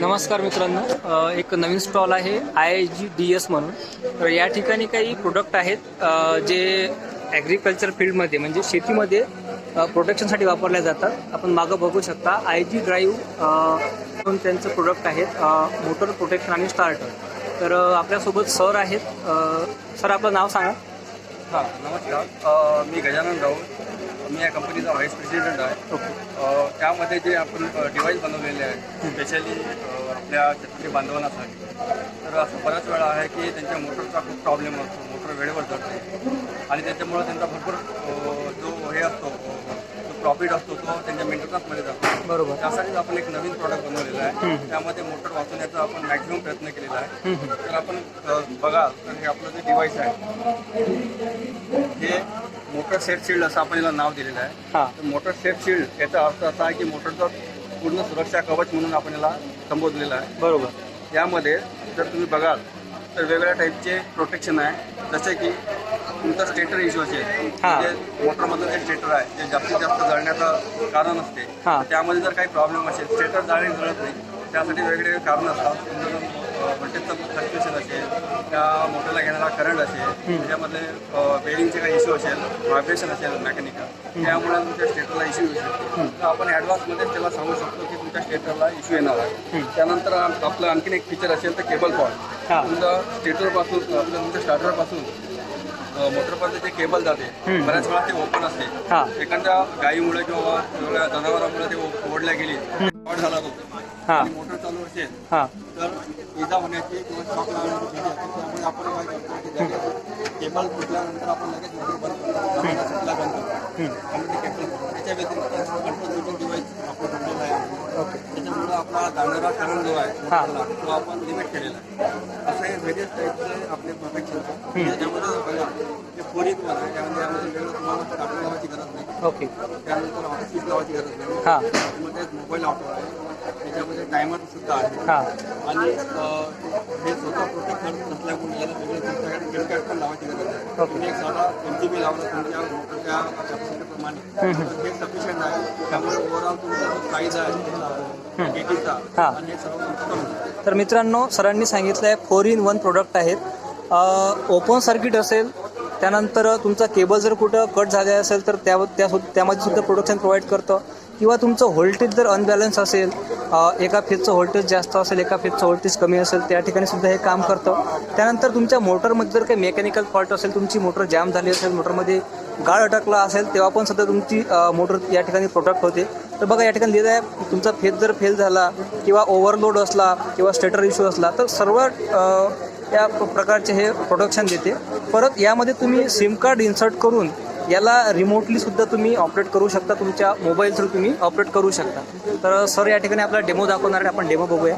नमस्कार मित्रांनो. एक नवीन स्टॉल आहे आय जी डी एस म्हणून. तर या ठिकाणी काही प्रोडक्ट आहेत जे ॲग्रिकल्चर फील्डमध्ये म्हणजे शेतीमध्ये प्रोटेक्शनसाठी वापरल्या जातात. आपण मागं बघू शकता आय जी ड्राईव्ह म्हणून त्यांचं प्रोडक्ट आहेत मोटर प्रोटेक्शन आणि स्टार्टर तर आपल्यासोबत सर आहेत. सर आपलं नाव सांगा. हां नमस्कार. मी गजानन राऊत. मी या कंपनीचा व्हाईस प्रेसिडेंट आहे. त्यामध्ये जे आपण डिव्हाइस बनवलेले आहे स्पेशली आपल्या शेतकरी बांधवांसाठी तर असं बऱ्याच वेळा आहे की त्यांच्या मोटरचा खूप प्रॉब्लेम असतो मोटर वेळेवर नाही आणि त्याच्यामुळं त्यांचा भरपूर जो हे असतो प्रॉफिट असतो तो त्यांच्या मेंटेनन्समध्ये जातो. बरोबर. त्यासाठीच आपण एक नवीन प्रॉडक्ट बनवलेला आहे. त्यामध्ये मोटर वाचवण्याचा आपण मॅक्झिमम प्रयत्न केलेला आहे. तर आपण अ, बघाल तर हे आपलं जे डिव्हाइस आहे हे मोटर सेफ शिल्ड असं आपण याला नाव दिलेलं आहे. हां. तर मोटर सेफ शिल्ड याचा अर्थ असा आहे की मोटरचं पूर्ण सुरक्षा कवच म्हणून आपण याला संबोधलेलं आहे. बरोबर. यामध्ये जर तुम्ही बघाल तर वेगवेगळ्या टाईपचे प्रोटेक्शन आहे. जसे की तुमचा स्टेटर इश्यू असेल हां. म्हणजे मोटरमधलं जे स्टेटर आहे ते जास्तीत जास्त जळण्याचं कारण असते. हां. त्यामध्ये जर काही प्रॉब्लेम असेल स्टेटर जाळे जळत नाही त्यासाठी वेगवेगळे कारण असतात. तुमचं जर व्होल्टेजचं फ्लक्च्युएशन असेल त्या मोटरला घेणारा करंट असेल त्याच्यामध्ये बेरिंगचे काही इश्यू असेल व्हायब्रेशन असेल मेकॅनिकल त्यामुळे तुमच्या स्टेटरला इश्यू येऊ शकतो. तर आपण ॲडव्हान्समध्ये त्याला सांगू शकतो की तुमच्या स्टेटरला इश्यू येणार आहे. त्यानंतर आपलं आणखीन एक फीचर असेल तर केबल फॉल्ट तुमचा स्टेटरपासून आपलं तुमच्या स्टार्टरपासून मोटरपर्यंत जे केबल जाते बऱ्याच वेळा ते ओपन असते. एखाद्या गायीमुळे किंवा जनावरांमुळे ते ओढल्या गेली. शॉर्ट झाला तो. हां. मोटर चालू असेल हां. तर इजा होण्याची किंवा शॉक लागण्याची भीती असते त्यामुळे आपण काय करतो की लगेच केबल तुटल्यानंतर आपण लगेच मोटर बंद करतो आम्हाला सुटला बंद करतो. आणि ते केबल त्याच्या व्यतिरिक्त कंट्रोल डिवाइस आपण ठेवलेला आहे. ओके. त्याच्यामुळं आपला जाणारा करंट जो आहे हा. मोटरला तो आपण लिमिट केलेला आहे. असं हे व्हेरियस टाईपचे आपले प्रोटेक्शन त्याच्यामध्ये बघा जे फोर इन वन आहे त्यामध्ये यामध्ये वेगळं तुम्हाला कापड लावायची गरज ओके त्यानंतर ऑटो स्विच लावायची गरज नाही हां त्यामध्ये मोबाईल ऑटो आहे त्याच्यामध्ये टायमर सुद्धा आहे हां आणि अं, हे स्वतः प्रोटेक्ट करत नसल्यामुळे याला वेगळे तुमच्याकडे क्रेडिट कार्ड पण लावायची गरज आहे. तुम्ही एक साधा एम जी बी लावला तुमच्या मोटरच्या कॅपॅसिटीप्रमाणे तर हे सफिशियंट आहे त्यामुळे ओव्हरऑल तुमचा जो साईज आहे हा. आणि हे सर्व तुमचं कमी होतं. तर मित्रांनो सरांनी सांगितलं आहे फोर इन वन प्रोडक्ट आहेत ओपन सर्किट असेल त्यानंतर तुमचा केबल जर कुठं कट झाले असेल तर त्या त्या त्यामध्ये सुद्धा प्रोडक्शन प्रोव्हाइड करतं. किंवा तुमचं व्होल्टेज जर अनबॅलन्स असेल एका फेजचं व्होल्टेज जास्त असेल एका फेजचं व्होल्टेज कमी असेल त्या ठिकाणी सुद्धा हे काम करतं. त्यानंतर तुमच्या मोटरमध्ये जर काही मेकॅनिकल फॉल्ट असेल तुमची मोटर जॅम झाली असेल मोटरमध्ये गाळ अटकला असेल तेव्हा पण सुद्धा तुमची मोटर या ठिकाणी प्रोटेक्ट होते. तर बघा या ठिकाणी लिहिलं आहे तुमचा फेज जर फेल झाला किंवा ओव्हरलोड असला किंवा स्टेटर इश्यू असला तर सर्व या प्रकारचे हे प्रोडक्शन देते. परत यामध्ये तुम्ही सिम कार्ड इन्सर्ट करून याला रिमोटली सुद्धा तुम्ही ऑपरेट करू शकता. तुमच्या मोबाईल थ्रू तुम्ही ऑपरेट करू शकता. तर सर या ठिकाणी आपला डेमो दाखवणार आहे. आपण डेमो बघूया.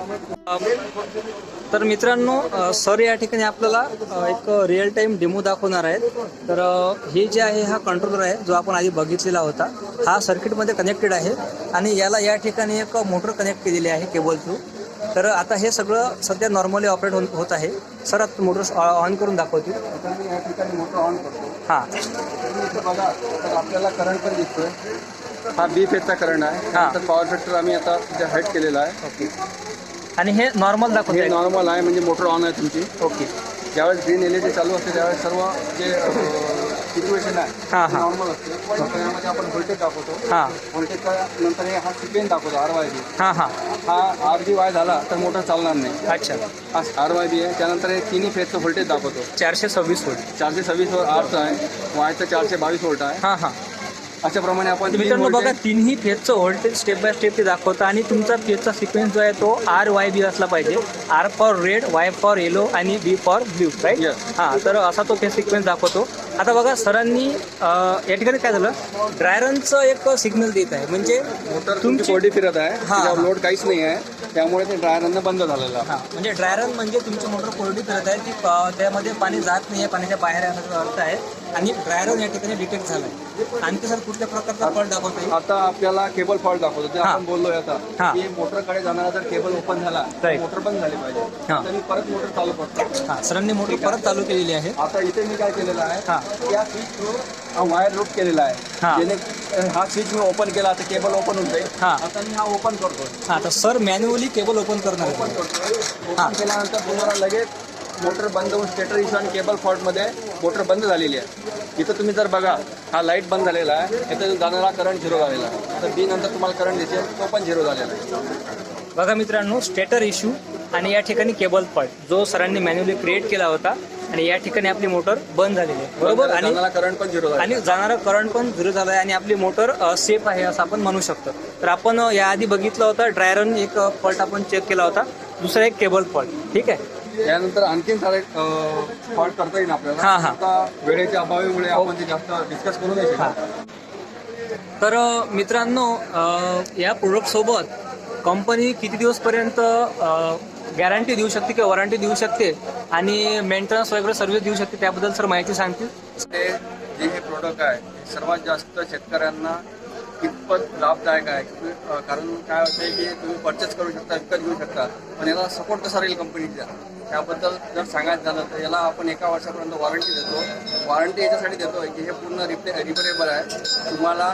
तर मित्रांनो सर या ठिकाणी आपल्याला एक रिअल टाईम डेमो दाखवणार आहेत. तर हे जे आहे हा कंट्रोलर आहे जो आपण आधी बघितलेला होता. हा सर्किटमध्ये कनेक्टेड आहे. आणि याला या ठिकाणी एक मोटर कनेक्ट केलेली आहे केबल थ्रू तर आता हे सगळं सध्या नॉर्मली ऑपरेट होत होत आहे. सर आता मोटर ऑन करून दाखवतील आता मी या ठिकाणी मोटर ऑन करतो हां तुम्ही इथे बघा तर आपल्याला करंट पण दिसतोय हा बी फेजचा करंट आहे. हा. तर पॉवर फॅक्टर आम्ही आता तिथे हाईट केलेला आहे. ओके. आणि हे नॉर्मल दाखवत हे आहे नॉर्मल आहे म्हणजे मोटर ऑन आहे तुमची. ओके. ज्यावेळेस ग्रीन एल ई डी चालू असते त्यावेळेस सर्व जे सिच्युएशन आहे. हां, हां. नॉर्मल असते. पण यामध्ये आपण व्होल्टेज दाखवतो. हां. व्होल्टेजचा नंतर हे हा सिक्वेन्स दाखवतो आर वाय बी हां हां. हा आर बी वाय झाला तर मोटर चालणार नाही. अच्छा. हा आर वाय बी आहे. त्यानंतर हे तिन्ही फेजचं व्होल्टेज दाखवतो. चारशे सव्वीस व्होल्ट चारशे सव्वीस वर आरचं आहे. वायचं चारशे बावीस व्होल्ट आहे. हां हां. अशाप्रमाणे आपण तर तीन मित्रांनो बघा voltage- तिन्ही फेजचं व्होल्टेज स्टेप बाय स्टेप ते दाखवतं आणि तुमचा फेजचा सिक्वेन्स जो आहे तो आर वाय बी असला पाहिजे. R for red Y for yellow आणि B for blue right Yes. हां तर असा तो फेज सिक्वेन्स दाखवतो. आता बघा सरांनी अं, या ठिकाणी काय झालं? ड्रायरनचं एक सिग्नल देत आहे. म्हणजे मोटर तुमची तुमची कोरडी फिरत आहे. हा. त्याच्यावर लोड काहीच नाही आहे. त्यामुळे ते ड्रायरनं बंद झालेलं आहे. हां म्हणजे ड्रायरन म्हणजे तुमची मोटर कोरडी करत आहे. ती अं, त्यामध्ये पाणी जात नाही आहे पाण्याच्या बाहेर आहे असा अर्थ आहे. आणि ड्रायरन या ठिकाणी डिटेक्ट झाला आहे आणखी सर कुठल्या प्रकारचा फॉल्ट दाखवता आता आपल्याला केबल फॉल्ट दाखवतो हा. आपण बोललोय आता हा. की मोटरकडे जाणारा जर केबल ओपन झाला तर. मोटर बंद झाली पाहिजे हा. तर मी परत मोटर चालू करतो हां सरांनी मोटर परत चालू केलेली आहे आता इथे मी काय केलेलं हा. आहे या स्विच थ्रू हा वायर रूट केलेला. आहे जेणे हा स्विच मी ओपन केला तर केबल ओपन होत हा. आता मी हा ओपन करतो हां तर सर मॅन्युअली केबल ओपन करणार. ओपन केल्यानंतर तुम्हाला लगेच मोटर बंद होऊन स्टेटर इशू आणि केबल फॉल्टमध्ये मोटर बंद झालेली आहे. इथं तुम्ही जर बघा हा लाइट बंद झालेला आहे. इथं जाणारा करंट झिरो झालेला आहे. तर बी नंतर तुम्हाला करंट दिसेल तो पण झिरो झालेला आहे. बघा मित्रांनो स्टेटर इश्यू आणि या ठिकाणी केबल फॉल्ट जो सरांनी मॅन्युअली क्रिएट केला होता आणि या ठिकाणी आपली मोटर बंद झालेली आहे. बरोबर? आणि करंट पण झिरो झाला आणि जाणारा करंट पण झिरो झाला आहे आणि आपली मोटर सेफ आहे असं आपण म्हणू शकतो. तर आपण याआधी बघितलं होतं ड्रायरन एक फॉल्ट आपण चेक केला होता. दुसरा एक केबल फॉल्ट ठीक आहे? यानंतर आणखीन सारे फॉल्ट करता येईल हा, आपल्याला. हा. आता वेळेच्या अभावामुळे आपण ते जास्त डिस्कस करू नाही शकत. तर अ, मित्रांनो अ, या प्रोडक्टसोबत कंपनी किती दिवसपर्यंत गॅरंटी देऊ शकते किंवा वॉरंटी देऊ शकते आणि मेंटेनन्स वगैरे सर्व्हिस देऊ शकते त्याबद्दल सर माहिती सांगतील. ते जे हे प्रोडक्ट आहे हे सर्वात जास्त शेतकऱ्यांना कितपत लाभदायक आहे? कारण काय होतं की तुम्ही परचेस करू शकता विकत घेऊ शकता पण याला सपोर्ट कसा राहील कंपनीचा त्याबद्दल जर सांगायचं झालं तर याला आपण एका वर्षापर्यंत वॉरंटी देतो. वॉरंटी याच्यासाठी देतो की हे पूर्ण रिपे रिपेरेबल आहे. तुम्हाला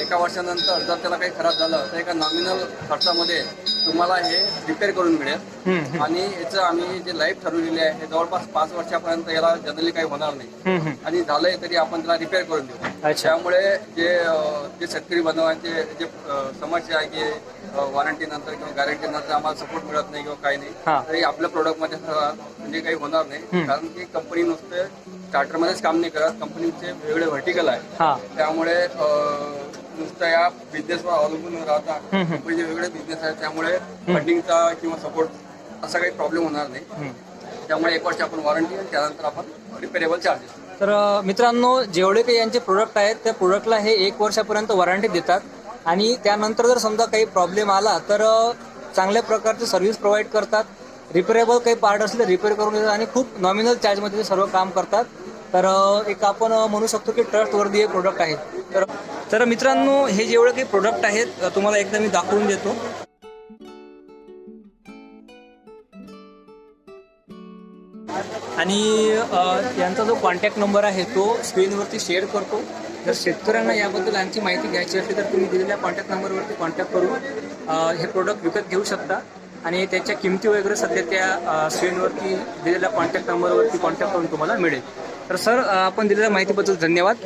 एका वर्षानंतर जर त्याला काही खराब झालं तर एका नॉमिनल खर्चामध्ये तुम्हाला हे रिपेअर करून मिळेल. आणि याचं आम्ही जे लाईफ ठरवलेली आहे हे जवळपास पाच वर्षापर्यंत याला जनरली काही होणार नाही. आणि झालंय तरी आपण त्याला रिपेअर करून देऊ. अच्छा. त्यामुळे जे जे शेतकरी बांधवांचे जे समस्या आहे की वॉरंटी नंतर किंवा गॅरंटी नंतर आम्हाला सपोर्ट मिळत नाही किंवा काही हा. नाही तरी आपल्या प्रोडक्टमध्ये म्हणजे काही होणार नाही कारण की कंपनी नुसते स्टार्टरमध्येच काम नाही करत कंपनीचे वेगळे व्हर्टिकल आहे हा त्यामुळे अं, नुसतं या बिझनेसवर अवलंबून न राहता हम्म. कंपनीचे वेगळे बिझनेस आहेत त्यामुळे फंडिंगचा किंवा सपोर्ट असा काही प्रॉब्लेम होणार नाही. त्यामुळे एक वर्ष आपण वॉरंटी आणि त्यानंतर आपण रिपेरेबल चार्जेस तर मित्रांनो जेवढे काही यांचे प्रोडक्ट आहेत त्या प्रोडक्टला हे एक वर्षापर्यंत वॉरंटी देतात. आणि त्यानंतर जर समजा काही प्रॉब्लेम आला तर चांगल्या प्रकारची सर्व्हिस प्रोव्हाइड करतात. रिपेरेबल काही पार्ट असले रिपेअर करून देतात. आणि खूप नॉमिनल चार्जमध्ये ते सर्व काम करतात. तर एक आपण म्हणू शकतो की ट्रस्टवर्दी हे प्रोडक्ट आहे. तर तर मित्रांनो हे जेवढे काही प्रोडक्ट आहेत तुम्हाला एकदा मी दाखवून देतो. आणि यांचा जो कॉन्टॅक्ट नंबर आहे तो स्क्रीनवरती शेअर करतो. जर शेतकऱ्यांना याबद्दल आणखी माहिती घ्यायची असली तर तुम्ही दिलेल्या कॉन्टॅक्ट नंबरवरती कॉन्टॅक्ट करून हे प्रोडक्ट विकत घेऊ शकता. आणि त्याच्या किमती वगैरे सध्या त्या स्क्रीनवरती दिलेल्या कॉन्टॅक्ट नंबरवरती कॉन्टॅक्ट करून तुम्हाला मिळेल. तर सर आपण दिलेल्या माहितीबद्दल धन्यवाद.